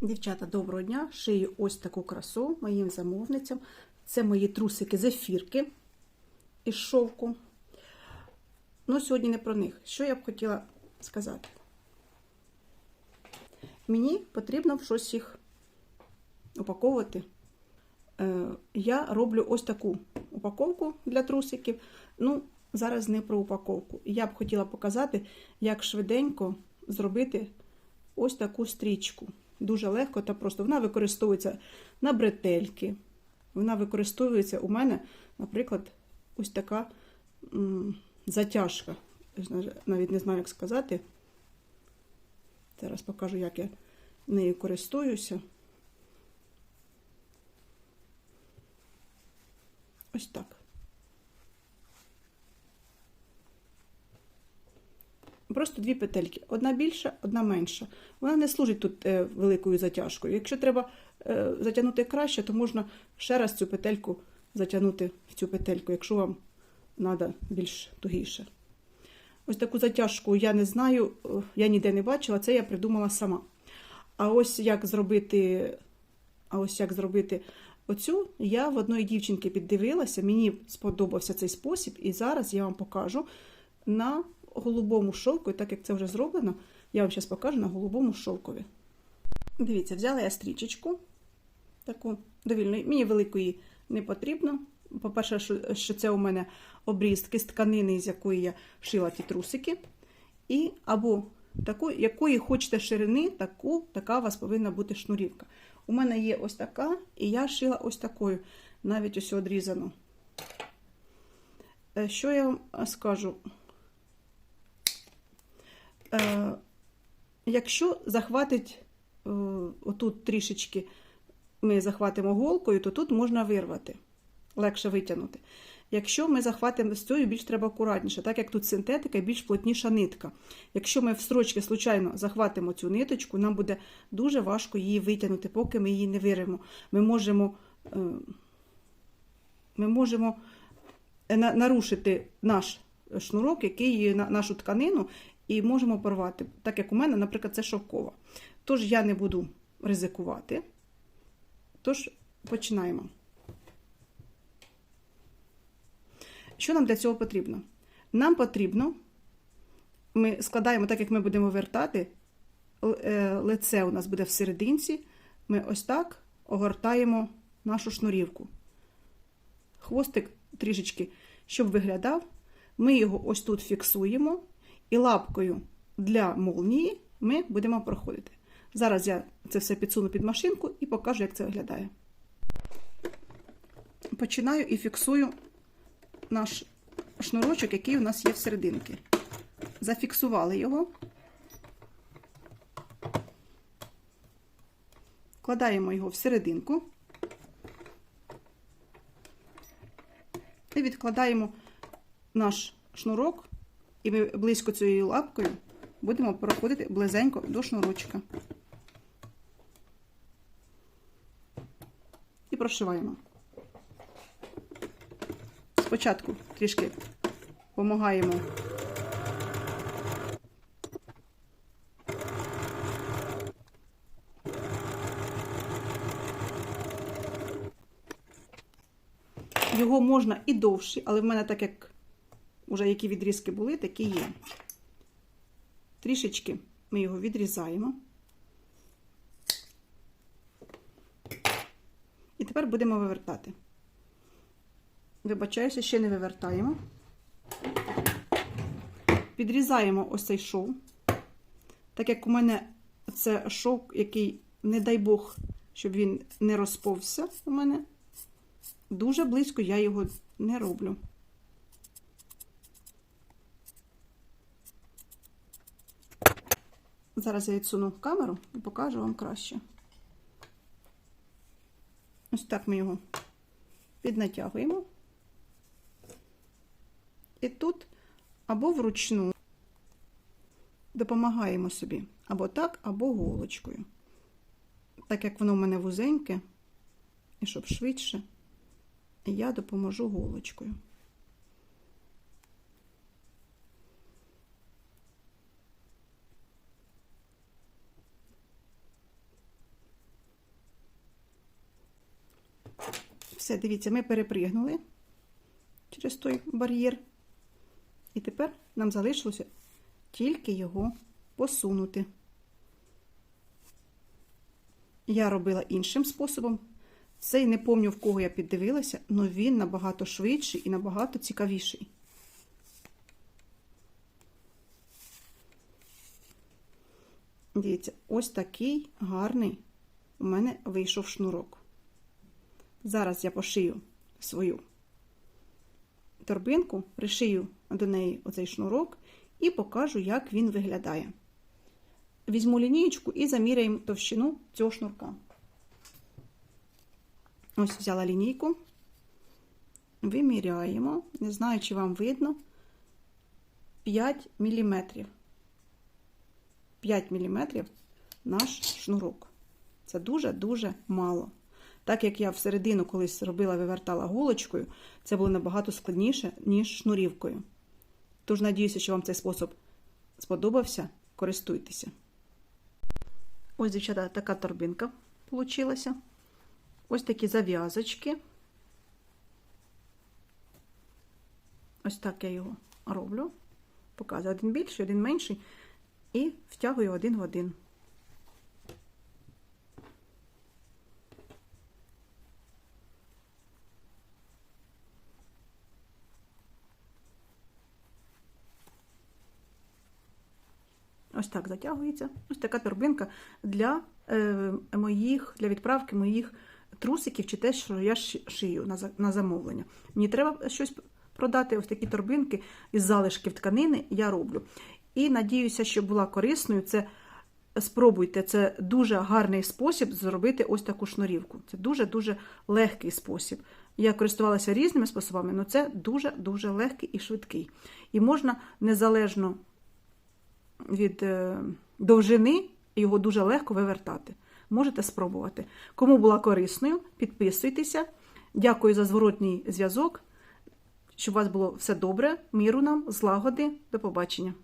Дівчата, доброго дня! Шию ось таку красу моїм замовницям. Це мої трусики зефірки із шовку. Ну, сьогодні не про них. Що я б хотіла сказати? Мені потрібно щось їх упаковувати. Е, Я роблю ось таку упаковку для трусиків. Ну, зараз не про упаковку. Я б хотіла показати, як швиденько зробити ось таку стрічку. Дуже легко та просто. Вона використовується на бретельки. Вона використовується у мене, наприклад, ось така затяжка. Навіть не знаю, як сказати. Зараз покажу, як я нею користуюся. Ось так. Просто дві петельки. Одна більша, одна менша. Вона не служить тут е, великою затяжкою. Якщо треба е, затягнути краще, то можна ще раз цю петельку затягнути в цю петельку, якщо вам треба більш тугіше. Ось таку затяжку я не знаю, е, я ніде не бачила, це я придумала сама. А ось як зробити, а ось як зробити оцю, я в одної дівчинки піддивилася, мені сподобався цей спосіб, і зараз я вам покажу на голубому шовку, і так як це вже зроблено, я вам зараз покажу на голубому шовкові. Дивіться, взяла я стрічечку, таку довільну, мені великої не потрібно. По-перше, що, це у мене обрізки з тканини, з якої я шила ті трусики. І або таку, якої хочете ширини, таку, така у вас повинна бути шнурівка. У мене є ось така, і я шила ось такою, навіть ось одрізану. Е, Що я вам скажу? Е, Якщо захватить е, отут трішечки, ми захватимо голкою, то тут можна вирвати, легше витягнути. Якщо ми захватимо з цією, більш треба акуратніше, так як тут синтетика, більш плотніша нитка. Якщо ми в строчки случайно захватимо цю ниточку, нам буде дуже важко її витягнути, поки ми її не вирвемо. Ми можемо, е, ми можемо нарушити наш шнурок, який на нашу тканину, і можемо порвати. Так як у мене, наприклад, це шовкова. Тож я не буду ризикувати. Тож починаємо. Що нам для цього потрібно? Нам потрібно, ми складаємо, так як ми будемо вертати, е, лице у нас буде в ми ось так огортаємо нашу шнурівку. Хвостик трішечки, щоб виглядав, ми його ось тут фіксуємо, і лапкою для молнії ми будемо проходити. Зараз я це все підсуну під машинку і покажу, як це виглядає. Починаю і фіксую наш шнурочок, який у нас є в серединці. Зафіксували його. Вкладаємо його в серединку. І відкладаємо наш шнурок, і ми близько цією лапкою будемо проходити близенько до шнурочка. І прошиваємо. Спочатку трішки допомагаємо. Його можна і довше, але в мене так як уже які відрізки були, такі є. Трішечки ми його відрізаємо. І тепер будемо вивертати. Вибачаюся, ще не вивертаємо. Підрізаємо ось цей шов. Так як у мене це шов, який, не дай Бог, щоб він не розповзся у мене, дуже близько я його не роблю. Зараз я відсуну камеру і покажу вам краще. Ось так ми його піднатягуємо. І тут або вручну допомагаємо собі, або так, або голочкою. Так як воно в мене вузеньке, і щоб швидше, я допоможу голочкою. Все, дивіться, ми перепригнули через той бар'єр. І тепер нам залишилося тільки його посунути. Я робила іншим способом. Цей не пам'ятаю, в кого я піддивилася, але він набагато швидший і набагато цікавіший. Дивіться, ось такий гарний у мене вийшов шнурок. Зараз я пошию свою торбинку, пришию до неї оцей шнурок і покажу, як він виглядає. Візьму лінієчку і заміряємо товщину цього шнурка. Ось взяла лінійку, виміряємо, не знаю, чи вам видно, 5 мм. 5 мм наш шнурок. Це дуже-дуже мало. Так як я всередину колись робила, вивертала голочкою, це було набагато складніше, ніж шнурівкою. Тож, надіюся, що вам цей спосіб сподобався. Користуйтеся. Ось, дівчата, така торбинка вийшла. Ось такі зав'язочки. Ось так я його роблю. Показую один більший, один менший. І втягую один в один. Ось так затягується. Ось така торбинка для е, моїх, для відправки моїх трусиків чи те, що я шию на, на замовлення. Мені треба щось продати, ось такі торбинки із залишків тканини я роблю. І надіюся, що була корисною. Це спробуйте, це дуже гарний спосіб зробити ось таку шнурівку. Це дуже-дуже легкий спосіб. Я користувалася різними способами, але це дуже-дуже легкий і швидкий. І можна незалежно від е, довжини, його дуже легко вивертати. Можете спробувати. Кому була корисною, підписуйтеся. Дякую за зворотній зв'язок. Щоб у вас було все добре, міру нам, злагоди. До побачення.